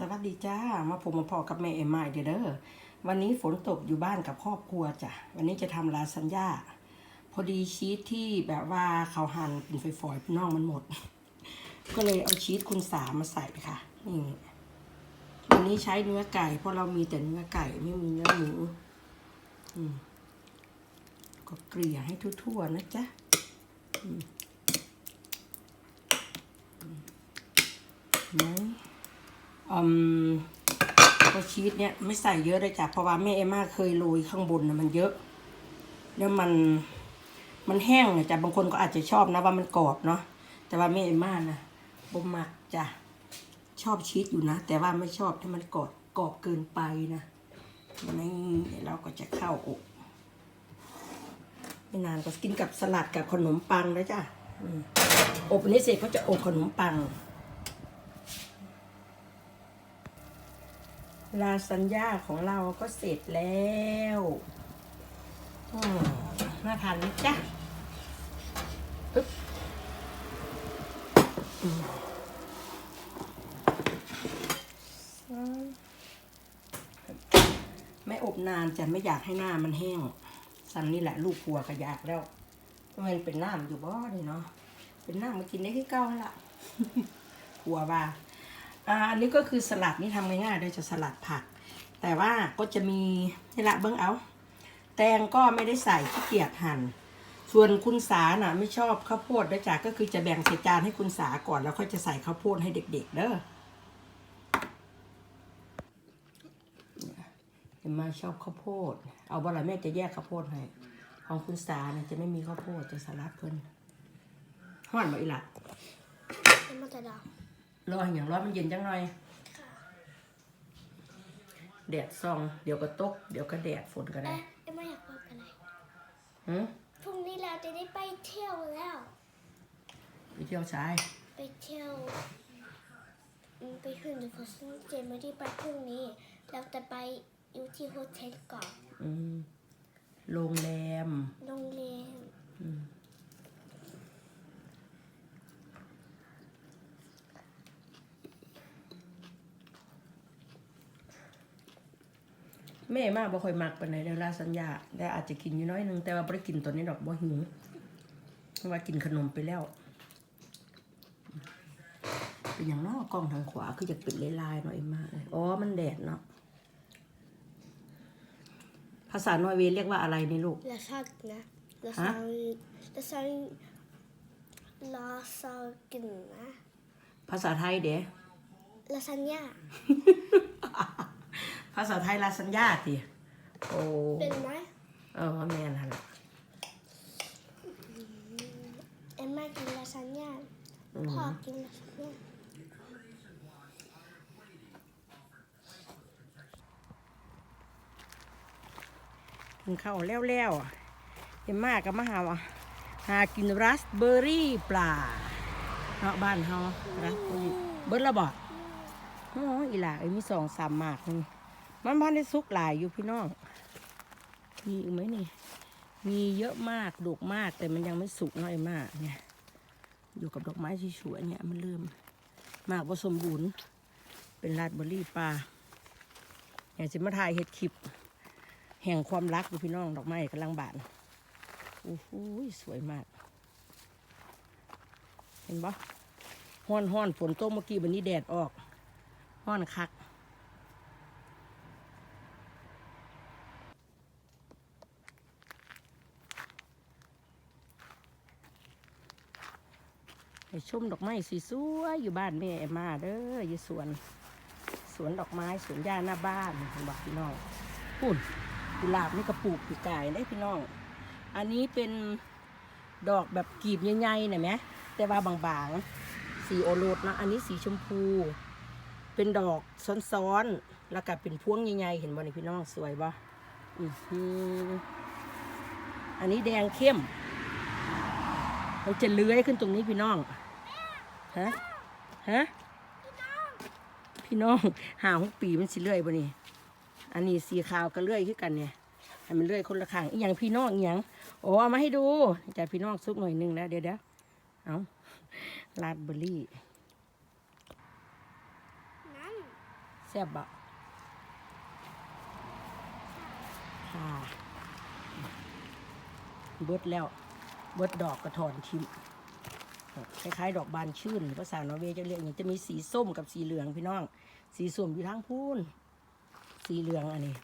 สวัสดีจ้า มาผมมาพอกับแม่เอ็มไมเด้อเด้อวันนี้ฝนตกอยู่บ้านกับครอบครัวจ้ะ วันนี้จะทำลาซานญ่า พอดีชีสที่แบบว่าเขาหั่นเป็นฝอยๆน่องมันหมด ก็เลยเอาชีสคุณสามาใส่ค่ะ นี่ วันนี้ใช้เนื้อไก่ เพราะเรามีแต่เนื้อไก่ไม่มีเนื้อหมูก็เกลี่ยให้ทั่วๆนะจ๊ะอืมอืม เห็นไหมอืมชีสเนี่ยไม่ใส่เยอะเลยจ้ะเพราะว่าแม่เอม่าเคยโรยข้างบนนะมันเยอะ แล้วมันมันแห้งนะจ้ะบางคนก็อาจจะชอบนะว่ามันกรอบเนาะแต่ว่าแม่เอม่านะบ่มักจ้ะชอบชีสอยู่นะ แต่ว่าไม่ชอบที่มันกรอบกรอบเกินไปนะนี่เราก็จะเข้าอบไม่นานก็กินกับสลัดกับขนมปังแล้วจ้ะอืมอบอันนี้เสร็จก็จะอบขนมปัง ลาซานญ่าของเราก็เสร็จแล้วน่าทานไหมจ๊ะปึ๊บอืมไม่อบนานจะไม่อยากให้หน้ามันแห้งสันนี่แหละลูกครัวก็อยากแล้วมันเป็นน้ำอยู่บ่นี่เนาะเป็นน้ำมากินได้ที่เก้าแล้วล่ะกลัวว่า อันนี้ก็คือสลัดนี่ทำง่ายๆโดยจะสลัดผัก แต่ว่าก็จะมีนี่ละเบิ้งเอาแตงก็ไม่ได้ใส่ขี้เกียจหั่น ส่วนคุณสาน่ะไม่ชอบข้าวโพดด้วยจ้ะก็คือจะแบ่งใส่จานให้คุณสาก่อนแล้วค่อยจะใส่ข้าวโพดให้เด็ก ๆ เด้อเห็นมาชอบข้าวโพด เอาบ่ละแม่จะแยกข้าวโพดให้ของคุณสาเนี่ยจะไม่มีข้าวโพดจะสลัดเพิ่นห้อนบ่อีหละมมาจะดา รออย่างร้อนมันเย็นจังหน่อยค่ะแดดส่อง เดี๋ยวก็ตก เดี๋ยวก็แดดฝนก็ได้เอ๊ะเอ็มมาอยากบอกอะไรหืมพรุ่งนี้เราจะได้ไปเที่ยวแล้ว ไปเที่ยวชาย ไปเที่ยวอืมไปขึ้นดูฟอสซิลเจมไม่ได้ไปพรุ่งนี้ เราจะไปอยู่ที่โฮเทลก่อนอืมโรงแรม โรงแรม แม่มากบ่ค่อยมักปานใดเดยวลาสัญญาแต่อาจจะกินอยู่น้อยหนึงแต่ว่าบ่ได้กินตอนนี้ดอกบ่หิวเพราะว่ากินขนมไปแล้ว เป็นอย่างเนอกกล้องทางขวาคือจะเป็นลายๆหน่อยมากเลยอ๋อมันแดดเนาะภาษานอร์เวย์เรียกว่าอะไรนี่ลูกลาซานะลาฮะซาลาซาลาซากินนะภาษาไทยเด้ลาซานญ่า ภาษาไทยลาสัญญาติโอ้เป็นไหมเออแม่นหั่นล่ะเอ็มมากินลาซานญ่าอืมพ่อกินลาซานญ่ากินข้าวแล้วๆเอ็มมากก็มาหาว่าหากินราสเบอร์รี่ปลาเนาะบ้านเฮาราสเบอร์รี่เบิดและบ่โอ้ยอีหล่าเอ้ยมีสองสามหมากนี่ มันพันได้สุกหลายอยู่พี่น้อง มีอีกไหมนี่ มีเยอะมากดกมากแต่มันยังไม่สุกนาะเอ็มากเนี่ย อยู่กับดอกไม้ที่สวยๆเนี่ยมันเริ่มมากผสมบูรณ์ เป็นราสเบอร์รี่ปลาอยากจะมาถ่ายเห็ดคลิป แห่งความรักอยู่พี่น้องดอกไม้กำลังบานโอ้โหสวยมาก เห็นปะห้อนห้อนฝนตกเมื่อกี้วันนี้แดดออกห้อนคัก ไปชมดอกไม้สวยๆอยู่บ้านแม่มาเด้ออยู่สวน สวนดอกไม้สวนหญ้าหน้าบ้านเห็นบอกพี่น้องปุ่นกุหลาบนี่กระปลูกปีกายได้พี่น้อง อันนี้เป็นดอกแบบกีบใหญ่ๆนะไหมแต่ว่าบางๆ สีโอรสนะ อันนี้สีชมพู เป็นดอกซ้อนๆ แล้วก็เป็นพวงใหญ่ๆ เห็นบ่นี่พี่น้องสวยบ่อือหืออันนี้แดงเข้ม มันจะเลื้อยขึ้นตรงนี้พี่น้อง ฮะ ฮะ พี่น้องหาหกปีมันสิเลื่อยบ่นี่ อันนี้สีขาวก็เลื่อยขึ้นกันเนี่ยให้มันเลื่อยคนละข้างอีหยังพี่น้องอีหยังโอ้เอามาให้ดูจะพี่น้องซุกหน่อยหนึงนะเดี๋ยวเดี๋ยวเอาลาดเบอร์รี่นั่นซ่บบ่ค่ะเบิดแล้ว เบิดดอกกระถอนทิม คล้ายๆดอกบานชื่นภาษานอร์เวย์จะเรียกอย่างนี้จะมีสีส้มกับสีเหลืองพี่น้อง สีส้มอยู่ทางพูนสีเหลืองอันนี้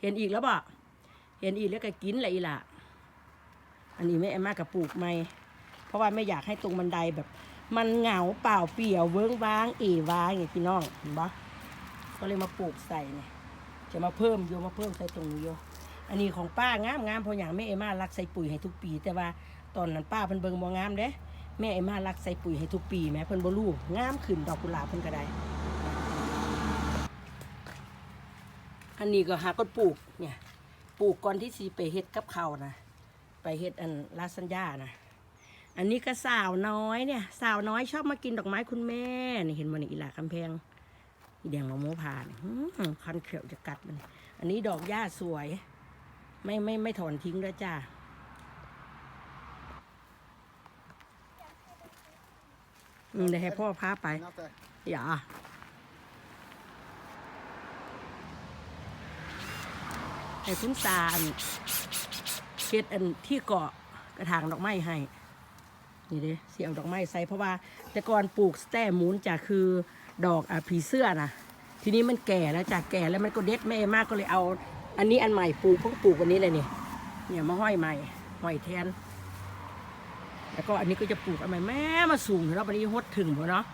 เห็นอีกแล้วบ่เห็นอีกแล้วก็กินแหละอีละอันนี้แม่แอมมากับปลูกไม่เพราะว่าไม่อยากให้ตรงบันไดแบบ มันเหงาเปล่าเปี่ยวเวิ้งว้าง เอว้างอย่างพี่น้องเห็นปะก็เลยมาปลูกใส่เนี่ยจะมาเพิ่มโยมาเพิ่มใส่ตรงนี้โย อันนี้ของป้างามงามเพราะอย่างแม่เอมมารักใส่ปุ๋ยให้ทุกปี แต่ว่าตอนนั้นป้าเพิ่นเบิ่งบ่งามเด้แม่เอมมารักใส่ปุ๋ยให้ทุกปีแม่เพิ่นบ่รู้งามขึ้นดอกกุหลาบเพิ่นก็ได้ อันนี้ก็หาก็ปลูกเนี่ยปลูกก่อนที่สิไปเฮ็ดกับเขานะไปเฮ็ดอันลาสัญญานะอันนี้ก็สาวน้อยเนี่ยสาวน้อยชอบมากินดอกไม้คุณแม่นี่เห็นมันอีหลาคำแพงอีแดงมะม่วงผ่านคันเขียวจะกัดมัน อันนี้ดอกหญ้าสวย ไม่ไม่ไม่ถอนทิ้งด้วยจ้าอืมเดี๋ยวให้พ่อพาไป อย่าไอ้คุณสาอันเฮ็ดอันที่เกาะกระถางดอกไม้ให้ นี่เด้เสียเอาดอกไม้ใส่เพราะว่า แต่ก่อนปลูกสแตมูนจะคือดอกอะผีเสื้อนะทีนี้มันแก่แล้วจากแก่แล้วมันก็เด็ดแม่มากก็เลยเอา อันนี้อันใหม่ปลูกเพิ่งปลูกวันนี้เลยนี่เนี่ยมาห้อยใหม่ห้อยแทน แล้วก็อันนี้ก็จะปลูกอันใหม่แม่มาสูงแล้ววันนี้ฮดถึงหมดเนาะ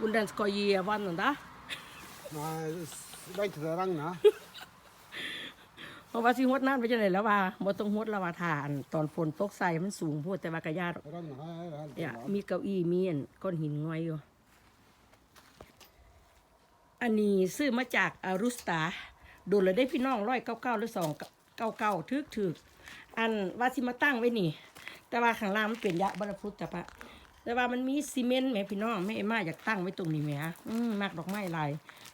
Und den skal gi vann da. Nei, vent til det regner. เพราะว่าสิฮดน้ำไปจังไดแล้วว่าบ่ต้องฮดแล้วว่าทาน ตอนฝนตกใส่มันสูงโพดแต่ว่ากะยาดอก Det regner her hele เนี่ย tiden. มีเก้าอี้มีอันก้อนหินงอยอยู่อันนี้ซื้อมาจากอารุสตาโดนเลยได้พี่น้องร้อยเก้าเก้าหรือสองเก้าเก้าทึกถึกอันว่าสิมาตั้งไว้นี่ แต่ว่าข้างล่างมันเป็นยะบรรพุทธแต่ปะแต่ว่ามันมีซีเมนต์แหม่พี่น้องแม่เอ็มมาอยากตั้งไว้ตรงนี้แหม่อืมมากดอกไม้ลาย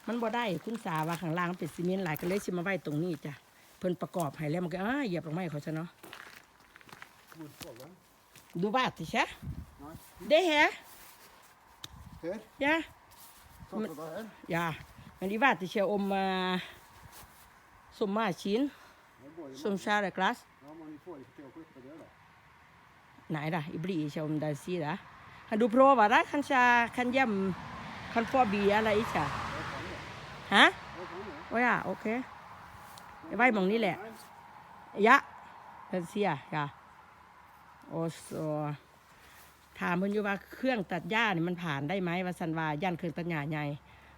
มันบ่ได้คุณสาว่าข้างล่างมันเป็นซีเมนต์หลายก็เลยสิมาไว้ตรงนี้จ้ะเพิ่นประกอบให้แล้วมันก็อ้าเหยียบดอกไม้เขาซะเนาะ Hvor står den? ดูบ้าติใช่ Nei. ได้แฮะ Her. ยะ Satt det der? Ja, men de vet ikke om uh, sommerskinn Det går jo som skjærer glass. Nei da, jeg blir ikke om de sier det. Kan du prøve det? Kanskje kan hjem kan få bi eller ikke? Hæ? Det kan vi. Å ja, OK. Jeg vet mange nille. Ja, den sier ja. Og så ถามเพิ่นอยู่ว่าเครื่องตัดหญ้านี่มันผ่านได้ไหมว่าสันว่าย่านเครื่องตัดหญ้าใหญ่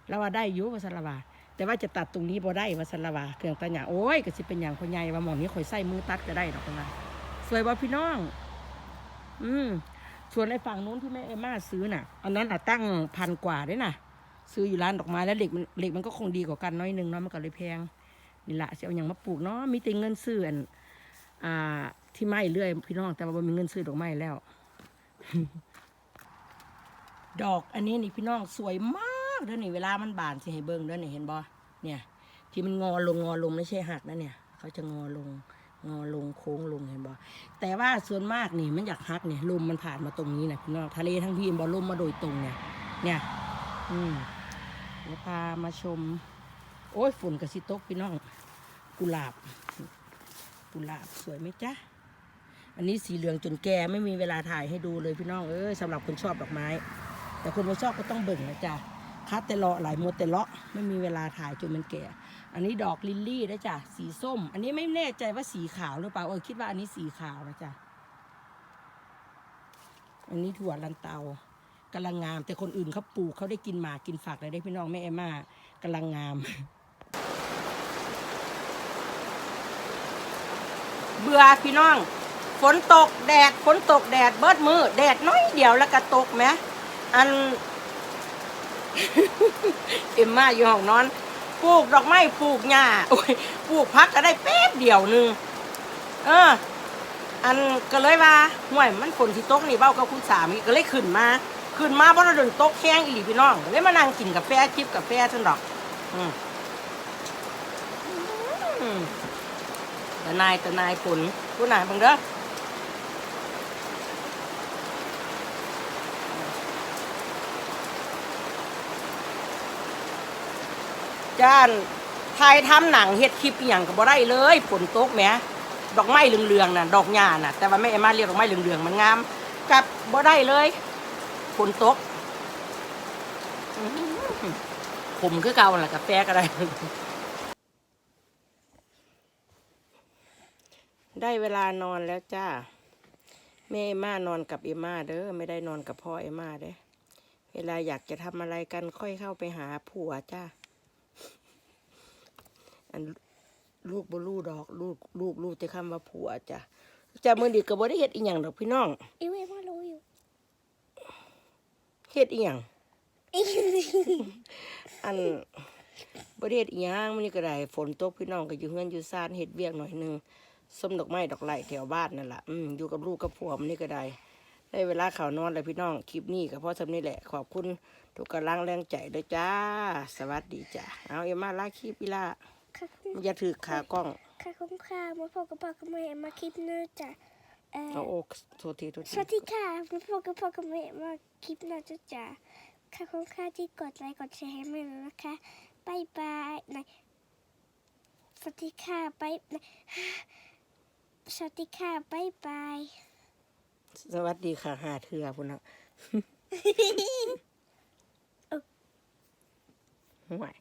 แล้วว่าได้อยู่ว่าสันว่า แต่ว่าจะตัดตรงนี้บ่ได้ว่าสันละวาเครื่องตัดหญ้าโอ้ยก็สิเป็นอย่างคนใหญ่ว่าหมองนี้ข่อยใส่มือตัดก็ได้ดอกเพิ่นว่าสวยบ่พี่น้อง อืมส่วนไอ้ฝั่งนู้นที่แม่เอมม่าซื้อน่ะ อันนั้นอะตั้งพันกว่าด้วยน่ะ ซื้ออยู่ร้านดอกไม้แล้วเหล็กมันเหล็กมันก็คงดีกว่ากันน้อยหนึงเนาะมันก็เลยแพงนี่ละเสิเอาอย่างมาปลูกเนาะมีแต่เงินซื้ออันอ่า ที่ไม้เรื่อย พี่น้องแต่ว่ามีเงินซื้อดอกไม้แล้ว ดอกอันนี้นี่พี่น้องสวยมาก เด้อนี่เวลามันบานสิให้เบิ่งเด้อนี่เห็นบ่เนี่ย ที่มันงอลงงอลงไม่ใช่หักนะเนี่ย เขาจะงอลงงอลงโค้งลงเห็นบ่แต่ว่าส่วนมากนี่มันอยากหักเนี่ยลมมันผ่านมาตรงนี้นะพี่น้องทะเลทั้งพี่บ่ลมมาโดยตรงเนี่ย เนี่ย อืมเดี๋ยวพามาชม โอ้ยฝุ่นกับสิตกพี่น้องกุหลาบ กุหลาบสวยไหมจ๊ะอันนี้สีเหลืองจนแก่ไม่มีเวลาถ่ายให้ดูเลยพี่น้องเอ้ยสำหรับคนชอบดอกไม้ แต่คนไม่ชอบก็ต้องเบิ่งนะจ๊ะ คัดแต่เลาะหลายมัวแต่เลาะไม่มีเวลาถ่ายจนมันแก่ อันนี้ดอกลิลลี่นะจ๊ะสีส้ม อันนี้ไม่แน่ใจว่าสีขาวหรือเปล่าเออคิดว่าอันนี้สีขาวนะจ๊ะอันนี้ถั่วลันเตากำลังงาม แต่คนอื่นเขาปลูกเขาได้กินหมากกินฝักเลยได้พี่น้องแม่เอมมากำลังงาม เบื่อพี่น้อง ฝนตกแดดฝนตกแดดเบิดมือแดดน้อยเดียวแล้วก็ตกไหมอัน เอ็มมาอยู่ห้องนอนปลูกดอกไม้ปลูกหญ้าโอ้ยปลูกพักก็ได้แป๊บเดียวหนึงเออ อันก็เลยว่าห่วยมันฝนที่ตกนี่เบ้ากับคุณสามีก็เลยขึ้นมาขึ้นมาเพราะเราโดนตกแข้งอีหลีพี่น้องเลยมานั่งกินกาแฟจิบกาแฟฉันดอก อืมแต่นายแต่นายผลผู้นายบังเด้อ จ้านถ่ายทำหนังเฮ็ดคลิปอหย่างก็บ่ได้เลยฝนตกแหมดอกไม้เหลืองๆน่ะดอกหญ้าน่ะแต่ว่าแม่เอมมาเรียกดอกไม้เหลืองๆมันงามกับบ่ได้เลยฝนตกอื้อหือผมคือเก่าน่ะกาแฟก็ได้ ได้เวลานอนแล้วจ้าแม่เอมมานอนกับเอมมาเด้อไม่ได้นอนกับพ่อเอมมาเด้อเวลาอยากจะทำอะไรกันค่อยเข้าไปหาผัวจ้า อันลูกบ่รู้ดอก ลูกลูกลูกจะคำว่าผัวจ้ะจ้ามือดีก็บ่ได้เฮ็ดอีหยังดอกพี่น้องอีเวมารู้อยู่เฮ็ดอีหยังอันบ่ได้เฮ็ดอีหยังมันนี่ก็ได้ฝนตกพี่น้องก็อยู่เฮือนอยู่ซ่านเฮ็ดเวียกหน่อยหนึงส้มดอกไม้ดอกไม้แถวบ้านนั่นล่ะอืมอยู่กับลูกกับผัวมันนี่ก็ได้ได้เวลาข่าวนอนแล้วพี่น้อง คลิปนี้ก็เพราะสำนี้แหละ ขอบคุณทุกกำลังแรงใจด้วยจ้า สวัสดีจ้า เอาเอ็มมาลาคลิปอีละค่ะคุณ อย่าถือขากล้องค่ะคุณค่ะมาพบกับพ่อกับแม่มาคลิปเนื้อจ้ะเอ่อเอาโอกโทษทีโทษสทีวัสดีค่ะมาพบกับพ่อกับแม่มาคลิปเนื้อจ้ะจ้ะค่ะคุณค่ะที่กดไลค์กดแชร์ให้แม่นะคะบายบายไหนสวัสดีค่ะบายไหนสวัสดีค่ะบายบายสวัสดีค่ะหาเถื่อพุ่นนะห่วย